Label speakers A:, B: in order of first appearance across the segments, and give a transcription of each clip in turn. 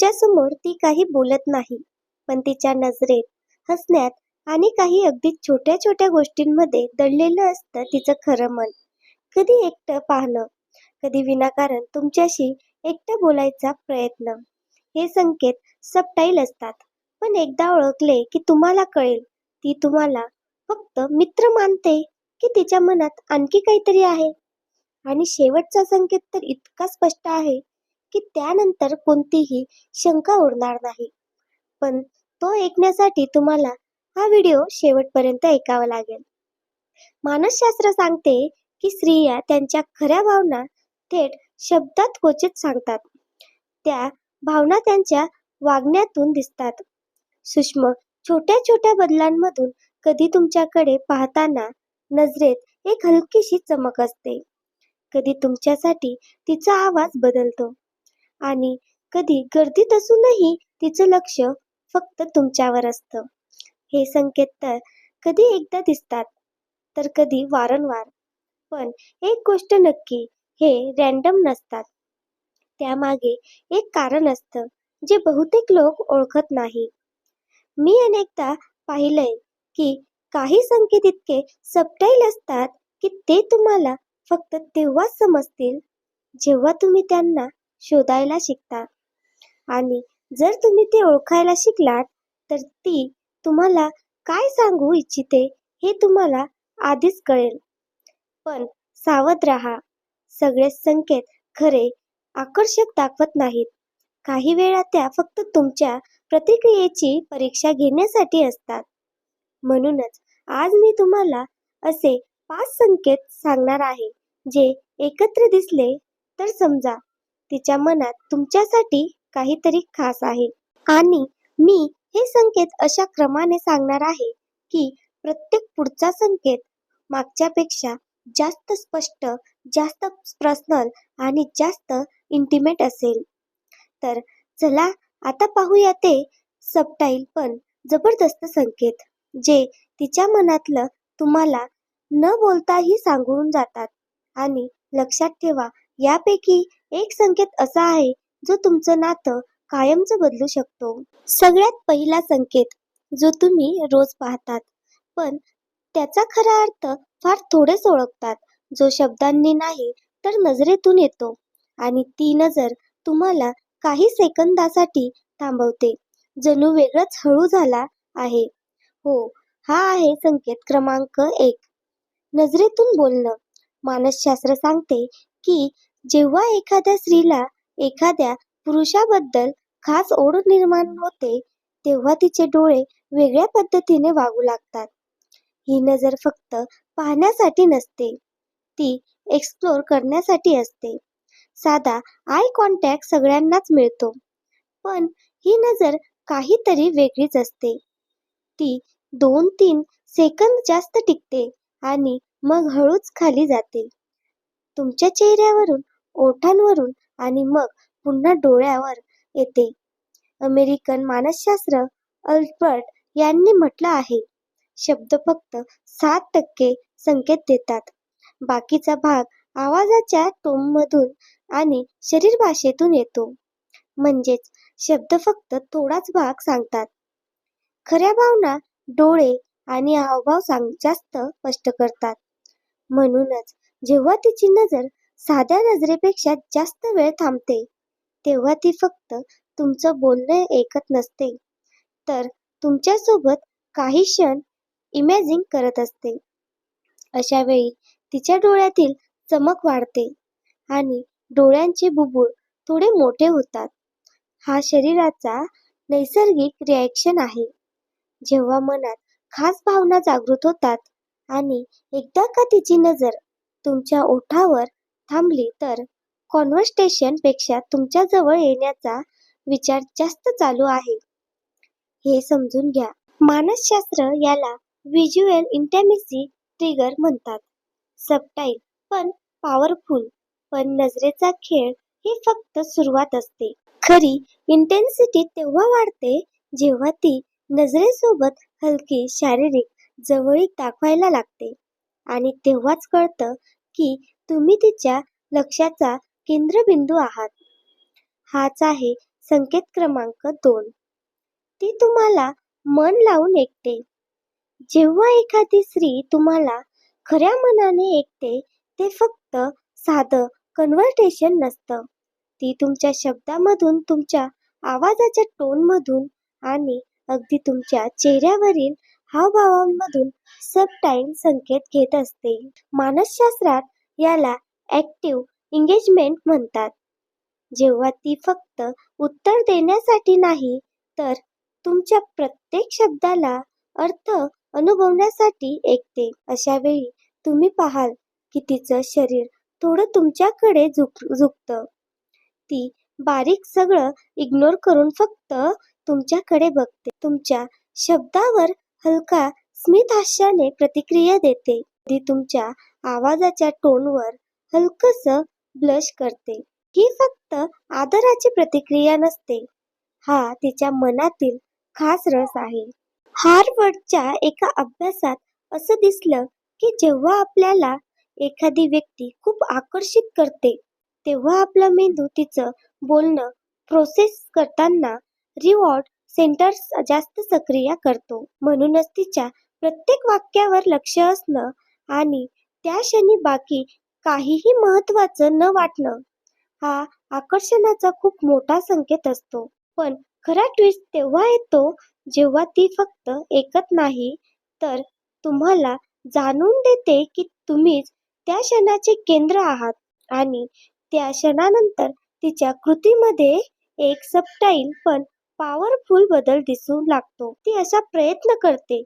A: त्यांच्यासमोर ती काही बोलत नाही. पण तिच्या नजरेत हसण्यात आणि काही अगदी छोट्या छोट्या गोष्टींमध्ये दडलेलं असतं तिचं खरं मन. कधी एकटं पाहणं कधी विनाकारण तुमच्याशी एकटं बोलायचा प्रयत्न. हे संकेत सबटाईल असतात पण एकदा ओळखले की तुम्हाला कळेल. ती तुम्हाला फक्त मित्र मानते की तिच्या मनात आणखी काहीतरी आहे. आणि शेवटचा संकेत तर इतका स्पष्ट आहे की त्यानंतर कोणतीही शंका उरणार नाही. पण तो ऐकण्यासाठी तुम्हाला हा व्हिडिओ शेवटपर्यंत ऐकावा लागेल. मानसशास्त्र सांगते की स्त्रिया त्यांच्या खऱ्या भावना थेट शब्दात क्वचित सांगतात. त्या भावना त्यांच्या वागण्यातून दिसतात. सूक्ष्म छोट्या छोट्या बदलांमधून कधी तुमच्याकडे पाहताना नजरेत एक हलकीशी चमक असते. कधी तुमच्यासाठी तिचा आवाज बदलतो. आणि कधी गर्दीत असूनही तिचं लक्ष फक्त तुमच्यावर असतं. हे संकेत तर कधी एकदा दिसतात तर कधी वारंवार. पण एक गोष्ट नक्की हे रॅन्डम नसतात. त्यामागे एक कारण असतं जे बहुतेक लोक ओळखत नाही. मी अनेकदा पाहिलंय की काही संकेत इतके सबटाईल असतात की ते तुम्हाला फक्त तेव्हाच समजतील जेव्हा तुम्ही त्यांना शोधायला शिकतात. आणि जर तुम्ही ते ओळखायला शिकलात तर ती तुम्हाला काय सांगू इच्छिते हे तुम्हाला आधीच कळेल. पण सावध राहा. सगळे संकेत खरे आकर्षक दाखवत नाहीत. काही वेळा त्या फक्त तुमच्या प्रतिक्रियेची परीक्षा घेण्यासाठी असतात. म्हणूनच आज मी तुम्हाला असे पाच संकेत सांगणार आहे जे एकत्र दिसले तर समजा तिच्या मनात तुमच्यासाठी काहीतरी खास आहे. आणि मी हे संकेत अशा क्रमाने सांगणार आहे की प्रत्येक पुढचा संकेत मागच्यापेक्षा जास्त स्पष्ट जास्त पर्सनल आणि जास्त इंटिमेट असेल. तर चला आता पाहूया ते सबटाईल पण जबरदस्त संकेत जे तिच्या मनातलं तुम्हाला न बोलताही सांगून जातात. आणि लक्षात ठेवा यापैकी एक संकेत असा आहे जो तुमचं नातं कायमचं बदलू शकतो. सगळ्यात पहिला संकेत जो तुम्ही रोज पाहतात. पण त्याचा खरा अर्थ फार थोडेच ओळखतात. जो शब्दांनी नाही तर नजरेतून येतो. आणि ती नजर तुम्हाला काही सेकंदासाठी थांबवते जणू वेगळंच हळू झाला आहे. हो हा आहे संकेत क्रमांक एक. नजरेतून बोलणं. मानसशास्त्र सांगते की जेव्हा एखाद्या स्त्रीला एखाद्या पुरुषाबद्दल खास ओढ निर्माण होते तेव्हा तिचे डोळे वेगळ्या पद्धतीने वागू लागतात. ही नजर फक्त पाहण्यासाठी नसते ती एक्सप्लोर करण्यासाठी असते. साधा आय कॉन्टॅक्ट सगळ्यांनाच मिळतो पण ही नजर काहीतरी वेगळीच असते. ती दोन तीन सेकंद जास्त टिकते आणि मग हळूच खाली जाते. तुमच्या चेहऱ्यावरून ओठांवरून आणि मग पुन्हा डोळ्यावर येते. अमेरिकन मानसशास्त्र अल्बर्ट यांनी म्हटलं आहे शब्द फक्त सात टक्के संकेत देतात. बाकीचा भाग आवाजाच्या टोनमधून आणि शरीर भाषेतून येतो. म्हणजेच शब्द फक्त थोडाच भाग सांगतात. खऱ्या भावना डोळे आणि हावभाव सांग जास्त स्पष्ट करतात. म्हणूनच जेव्हा तिची नजर साध्या नजरेपेक्षा जास्त वेळ थांबते. तेव्हा ती फक्त तुमचं बोलणं ऐकत नसते. तर तुमच्यासोबत काही क्षण इमॅजिन करत असते. अशा वेळी तिच्या डोळ्यातील चमक वाढते आणि डोळ्यांचे बुबुळ थोडे मोठे होतात. हा शरीराचा नैसर्गिक रिॲक्शन आहे. जेव्हा मनात खास भावना जागृत होतात आणि एकदा का तिची नजर तुमच्या ओठावर थांबली तर कॉन्व्हर्सेशनपेक्षा तुमच्या जवळ येण्याचा विचार जास्त चालू आहे. हे समजून घ्या. मानसशास्त्र याला व्हिज्युअल इंटॅमिसी ट्रिगर म्हणतात. सबटाईल पण पॉवरफुल पण नजरेचा खेळ ही फक्त सुरुवात असते. खरी इंटेन्सिटी तेव्हा वाढते जेव्हा ती नजरेसोबत हलकी शारीरिक जवळीक दाखवायला लागते. आणि तेव्हाच कळतं की तुम्ही तिच्या लक्षाचा केंद्रबिंदू आहात. हाच आहे संकेत क्रमांक दोन. ती तुम्हाला मन लावून ऐकते. जेव्हा एखादी स्त्री तुम्हाला खऱ्या मनाने ऐकते ते फक्त साधं कन्व्हर्टेशन नसतं. ती तुमच्या शब्दामधून तुमच्या आवाजाच्या टोनमधून आणि अगदी तुमच्या चेहऱ्यावरील हावभावांमधून सबटाईल संकेत घेत असते. मानसशास्त्रात याला ऍक्टिव्ह एंगेजमेंट म्हणतात. जेव्हा ती फक्त उत्तर देण्यासाठी नाही तर तुमच्या प्रत्येक शब्दाला अर्थ अनुभवण्यासाठी ऐकते. अशा वेळी तुम्ही पाहाल की तिचं शरीर थोडं तुमच्याकडे झुक झुकतं. ती बारीक सगळं इग्नोर करून फक्त तुमच्याकडे बघते. तुमच्या शब्दावर हलका स्मित हास्याने प्रतिक्रिया देते. ती तुमच्या आवाजाच्या टोनवर हलकस ब्लश करते. ही फक्त आदराची प्रतिक्रिया नसते. हा तिच्या मनातील खास रस आहे. हार्वर्डच्या एका अभ्यासात असं दिसलं की जेव्हा आपल्याला एखादी व्यक्ती खूप आकर्षित करते तेव्हा आपला मेंदू तिचं बोलणं प्रोसेस करताना रिवॉर्ड सेंटर्स जास्त सक्रिय करतो. म्हणूनच तिच्या प्रत्येक वाक्यावर लक्ष असणं आणि त्या क्षणी बाकी काहीही महत्वाचं न वाटणं हा आकर्षणाचा खूप मोठा संकेत असतो. पण खरा ट्विस्ट तेव्हा येतो जेव्हा ती फक्त ऐकत नाही तर तुम्हाला जाणून देते की तुम्हीच त्या क्षणाचे केंद्र आहात आणि त्या क्षणानंतर तिच्या कृतीमध्ये एक सबटाईल पण पॉवरफुल बदल दिसू लागतो. ती असा प्रयत्न करते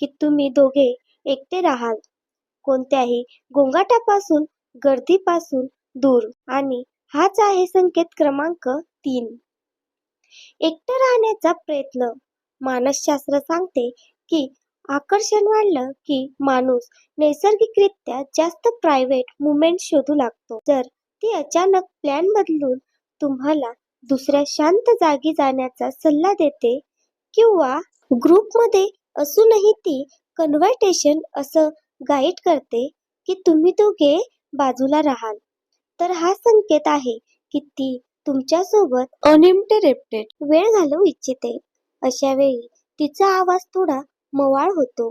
A: की तुम्ही दोघे एकटे राहाल. कोणत्याही गोंगाटापासून गर्दीपासून दूर. आणि हाच आहे संकेत क्रमांक तीन. एकटं राहण्याचा प्रयत्न. मानसशास्त्र सांगते की आकर्षण वाढलं की माणूस नैसर्गिकरित्या जास्त प्रायव्हेट मुवमेंट शोधू लागतो. जर ती अचानक प्लॅन बदलून तुम्हाला दुसऱ्या शांत जागी जाण्याचा सल्ला देते किंवा ग्रुपमध्ये असूनही ती कन्व्हर्टेशन असं गाईड करते की तुम्ही दोघे बाजूला राहाल. तर हा संकेत आहे की ती तुमच्यासोबत अनइंटरप्टेड वेळ घालवू इच्छिते. अशा वेळी तिचा आवाज थोडा मवाळ होतो.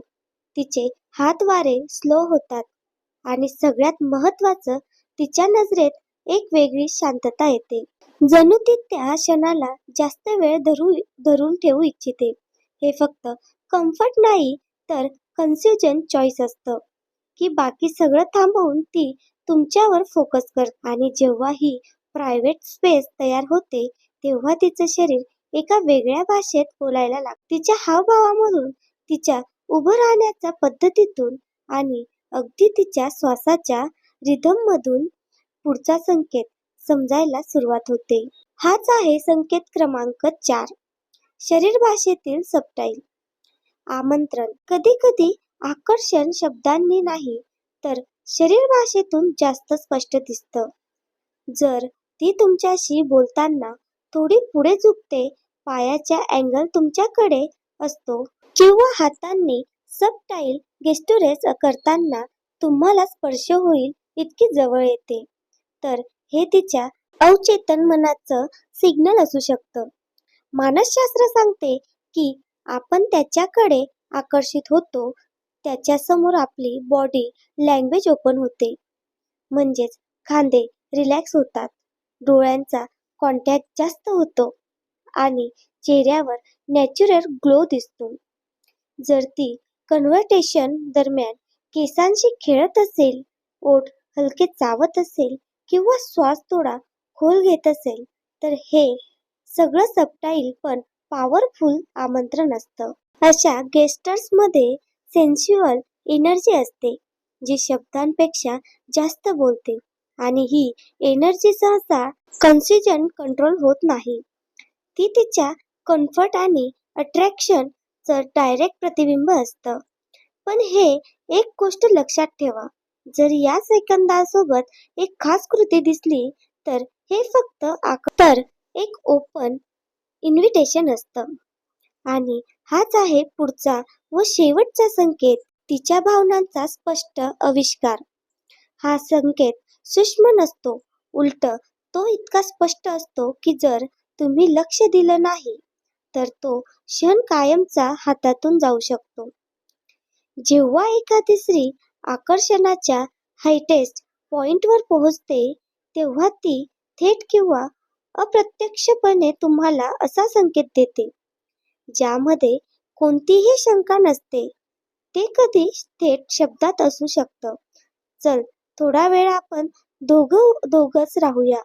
A: तिचे हात वारे स्लो होतात आणि सगळ्यात महत्वाचं तिच्या नजरेत एक वेगळी शांतता येते. जणू ती त्या क्षणाला जास्त वेळ धरू धरून ठेवू इच्छिते. हे फक्त कम्फर्ट नाही तर कन्फ्युजन चॉईस असतं. की बाकी सगळं थांबवून ती तुमच्यावर फोकस करते. आणि जेव्हा ही प्रायव्हेट स्पेस तयार होते तेव्हा तिचं शरीर एका वेगळ्या भाषेत बोलायला लाग तिच्या हावभावामधून तिच्या उभं राहण्याच्या पद्धतीतून आणि अगदी तिच्या श्वासाच्या रिदममधून पुढचा संकेत समजायला सुरुवात होते. हाच आहे संकेत क्रमांक चार. शरीर भाषेतील सबटाईल आमंत्रण. कधी कधी आकर्षण शब्दांनी नाही तर शरीर भाषेतून जास्त स्पष्ट दिसतं. जर ती तुमच्याशी बोलताना थोडी पुढे झुकते पायाच्या अँगल तुमच्याकडे असतो किंवा हातांनी सबटाईल गेस्टुरेस करताना तुम्हाला स्पर्श होईल इतकी जवळ येते. तर हे तिच्या अवचेतन मनाचं सिग्नल असू शकतं. मानसशास्त्र सांगते की आपण त्याच्याकडे आकर्षित होतो त्याच्यासमोर आपली बॉडी लँग्वेज ओपन होते. म्हणजेच खांदे रिलॅक्स होतात. डोळ्यांचा कॉन्टॅक्ट जास्त होतो आणि चेहऱ्यावर नॅचरल ग्लो दिसतो. जर ती कन्व्हर्टेशन दरम्यान केसांशी खेळत असेल ओठ हलके चावत असेल किंवा श्वास थोडा खोल घेत असेल तर हे सगळं सबटाईल पण पॉवरफुल आमंत्रण असतं. अशा गेस्टर्समध्ये सेन्स्युअल एनर्जी असते जी शब्दांपेक्षा जास्त बोलते आणि ही एनर्जी सहसा कन्फ्युजन कंट्रोल होत नाही. ती तिच्या कम्फर्ट आणि अट्रॅक्शन च डायरेक्ट प्रतिबिंब असतं. पण हे एक गोष्ट लक्षात ठेवा जर या सेकंदासोबत एक खास कृती दिसली तर हे फक्त आक तर एक ओपन इन्व्हिटेशन असतं. आणि हाच आहे पुढचा व शेवटचा संकेत तिच्या भावनांचा स्पष्ट आविष्कार. हा संकेत सूक्ष्म नसतो उलट तो इतका स्पष्ट असतो की जर तुम्ही लक्ष दिलं नाही तर तो क्षण कायमचा हातातून जाऊ शकतो. जेव्हा एखादी स्त्री आकर्षणाच्या हायटेस्ट पॉइंटवर पोहोचते तेव्हा ती थेट किंवा अप्रत्यक्षपणे तुम्हाला असा संकेत देते. ज्यामध्ये कोणतीही शंका नसते. ते कधी थेट शब्दात असू शकतं. चल थोडा वेळ आपण दोघं दोघंच राहूया.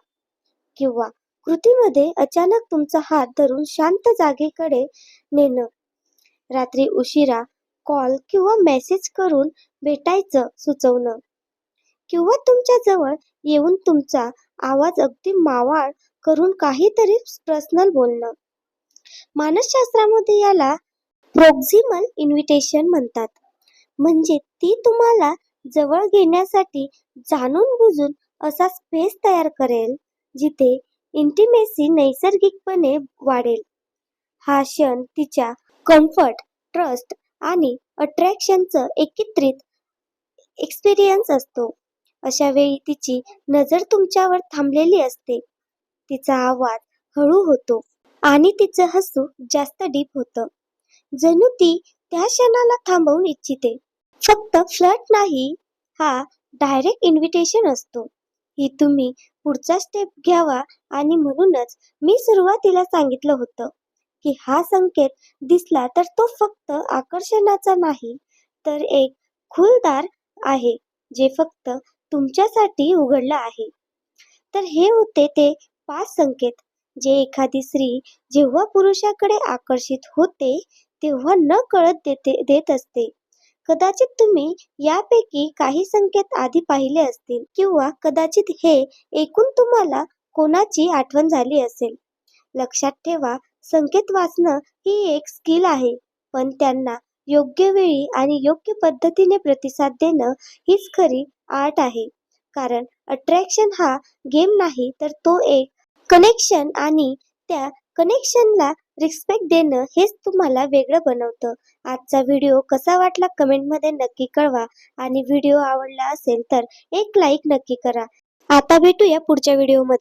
A: किंवा कृतीमध्ये अचानक तुमचा हात धरून शांत जागेकडे नेणं. रात्री उशिरा कॉल किंवा मेसेज करून भेटायचं सुचवणं. किंवा तुमच्या जवळ येऊन तुमचा आवाज अगदी मावाळ करून काहीतरी पर्सनल बोलणं. मानसशास्त्रामध्ये याला प्रोक्झिमल इन्व्हिटेशन म्हणतात. म्हणजे ती तुम्हाला जवळ घेण्यासाठी जाणून बुजून असा स्पेस तयार करेल जिथे इंटिमेसी नैसर्गिकपणे वाढेल. हा क्षण तिच्या कम्फर्ट ट्रस्ट आणि अट्रॅक्शनचं एकत्रित एक्सपिरियन्स असतो. अशा वेळी तिची नजर तुमच्यावर थांबलेली असते. तिचा आवाज हळू होतो आणि तिचं हसू जास्त डीप होतं. जणू ती त्या क्षणाला थांबवून इच्छिते. फक्त फ्लट नाही हा डायरेक्ट इन्व्हिटेशन असतो. ही तुम्ही पुढचा स्टेप घ्यावा आणि म्हणूनच मी सुरुवातीला सांगितलं होतं की हा संकेत दिसला तर तो फक्त आकर्षणाचा नाही तर एक खुलदार आहे जे फक्त तुमच्यासाठी उघडलं आहे. तर हे होते ते पाच संकेत. जे एखादी स्त्री जेव्हा पुरुषाकडे आकर्षित होते तेव्हा न कळत देते देत असते. कदाचित तुम्ही यापैकी काही संकेत आधी पाहिले असतील किंवा कदाचित हे ऐकून तुम्हाला कोणाची आठवण झाली असेल. लक्षात ठेवा संकेत वाचणं ही एक स्किल आहे पण त्यांना योग्य वेळी आणि योग्य पद्धतीने प्रतिसाद देणं हीच खरी आर्ट आहे. कारण अट्रॅक्शन हा गेम नाही तर तो एक कनेक्शन आणि त्या कनेक्शनला रिस्पेक्ट देणं हेच तुम्हाला वेगळं बनवतं. आजचा व्हिडिओ कसा वाटला कमेंटमध्ये नक्की कळवा आणि व्हिडिओ आवडला असेल तर एक लाईक नक्की करा. आता भेटूया पुढच्या व्हिडिओमध्ये